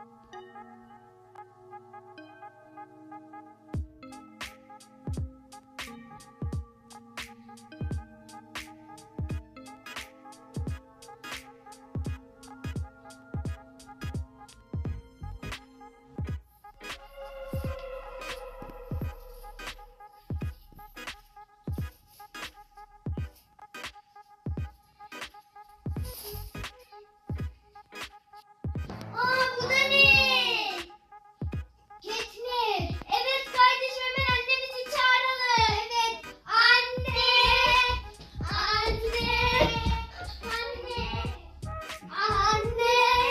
Thank you.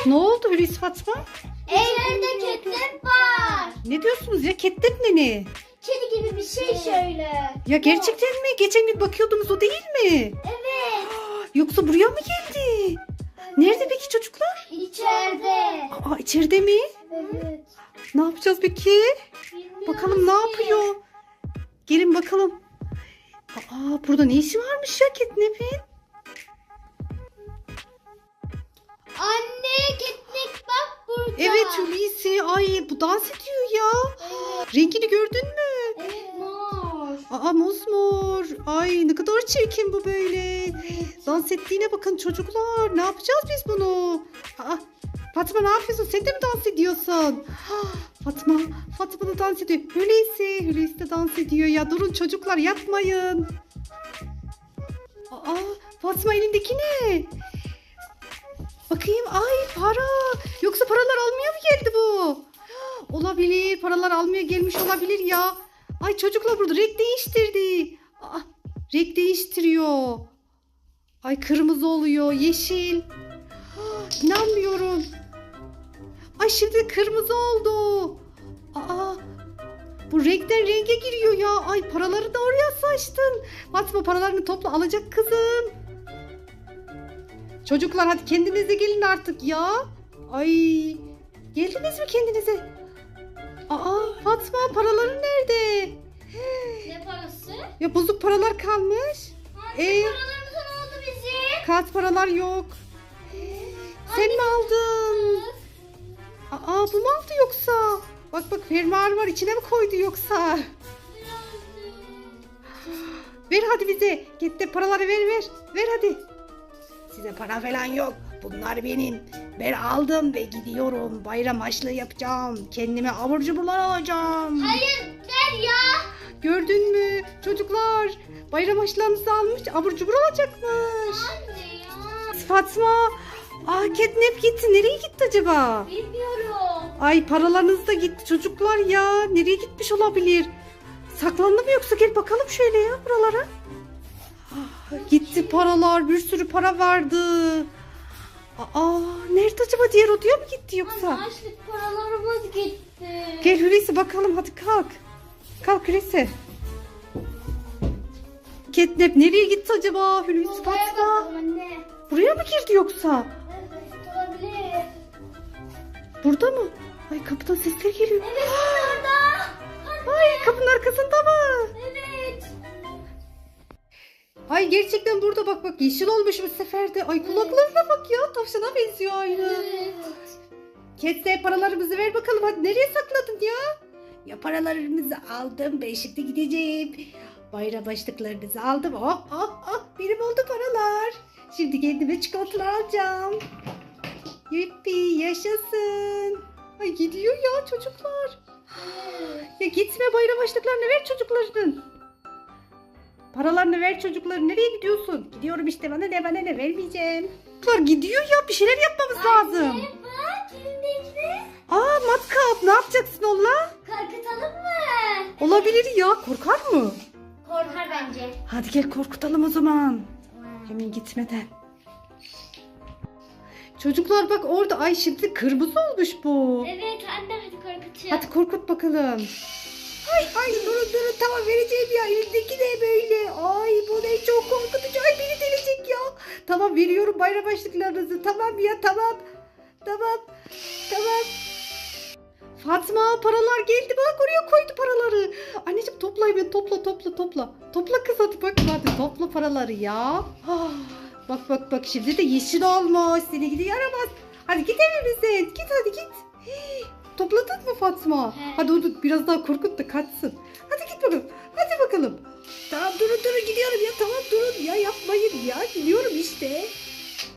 Ne oldu Hulusi Fatma? Evlerde ketnep var. Ne diyorsunuz ya? Ketnep ne ne? Kedi gibi bir şey şöyle. Ya gerçekten mi? Geçen gün bakıyordunuz o değil mi? Evet. Yoksa buraya mı geldi? Nerede peki çocuklar? İçeride. Aa içeride mi? Evet. Ne yapacağız peki? Bakalım ne yapıyor? Gelin bakalım. Aa burada ne işi varmış ya Ketnep'in? Anne ketnep bak burada. Evet Hulusi. Ay bu dans ediyor ya. Rengini gördün mü? Evet mor. Aa mosmor. Ay ne kadar çirkin bu böyle. Dans ettiğine bakın çocuklar. Ne yapacağız biz bunu? Aa, Fatma ne yapıyorsun? Sen de mi dans ediyorsun? Fatma, Fatma da dans ediyor. Hulusi, Hulusi de dans ediyor. Ya durun çocuklar yapmayın. Aa, Fatma elindeki ne? Bakayım ay para. Yoksa paralar almaya mı geldi bu? Olabilir. Paralar almaya gelmiş olabilir ya. Ay çocuklar burada renk değiştirdi. Aa, renk değiştiriyor. Ay kırmızı oluyor, yeşil. Ah, İnanmıyorum. Ay şimdi kırmızı oldu. Aa, bu renkten renge giriyor ya. Ay paraları da oraya saçtın. Fatma paralarını topla alacak kızım. Çocuklar hadi kendinize gelin artık ya. Ay geldiniz mi kendinize? Aa Fatma paraların nerede? Ne parası? Ya bozuk paralar kalmış. Ee, Paralarımız ne oldu bizim? kağıt paralar yok. Sen mi aldın? Aa bu mu aldı yoksa? Bak bak fermuar var içine mi koydu yoksa? Ver hadi bize. Git de paraları ver ver. Ver hadi. Size para falan yok. Bunlar benim. Ben aldım ve gidiyorum. Bayram açlığı yapacağım. Kendime abur cuburlar alacağım. Hayır ver ya. Gördün mü? Çocuklar bayram açlığımızı almış. Abur cubur alacakmış. Anne ya. Fatma. Aa Catnap gitti. Nereye gitti acaba? Bilmiyorum. Ay paralarınız da gitti çocuklar ya. Nereye gitmiş olabilir? Saklandı mı yoksa gel bakalım şöyle ya buralara. Gitti paralar bir sürü para vardı. Aa nerede acaba diğer odaya mı gitti yoksa? Anne açlık paralarımız gitti. Gel Hulusi bakalım hadi kalk. Kalk Hulusi. Catnap nereye gitti acaba Hulusi anne. Buraya mı girdi yoksa? Evet olabilir. Burada mı? Ay kapıdan sesler geliyor. Evet orada. Ay gerçekten burada bak bak yeşil olmuş bu sefer de. Ay kulaklarına bak ya tavşana benziyor aynı. Evet. Ketse paralarımızı ver bakalım hadi nereye sakladın ya? Ya paralarımızı aldım ben şimdi gideceğim. Bayram başlıklarınızı aldım. Oh oh oh benim oldu paralar. Şimdi kendime çikolatalar alacağım. Yuppi yaşasın. Ay gidiyor ya çocuklar. Ya gitme bayram başlıklarını ver çocukların. Paralarını ver çocuklar. Nereye gidiyorsun? Gidiyorum işte bana ne bana ne vermeyeceğim. Çocuklar gidiyor ya bir şeyler yapmamız lazım. Anne bak elimdeki. Aa matkap ne yapacaksın onunla? Korkutalım mı? Olabilir ya korkar mı? Korkar bence. Hadi gel korkutalım o zaman. Hemen gitmeden. Çocuklar bak orada ay şimdi kırmızı olmuş bu. Evet anne hadi korkutuyor. Hadi korkut bakalım. Ay ay durun durun tamam vereceğim ya elindeki ne böyle. Ay bu ne çok korkutucu. Ay beni delecek ya. Tamam veriyorum bayram başlıklarınızı. Tamam ya tamam. Tamam. Tamam. Fatma paralar geldi bak oraya koydu paraları. Anneciğim topla hemen topla topla topla. Topla kız hadi bak hadi topla paraları ya. Ah, bak bak bak şimdi de yeşil olmuş. Seni gidi yaramaz. Hadi git evimize. Git hadi git. Hii, Topladın mı Fatma? He. Hadi onu biraz daha korkut da kaçsın. Hadi git bakalım. Hadi bakalım. Tamam durun durun gidiyorum ya tamam durun ya yapmayın ya gidiyorum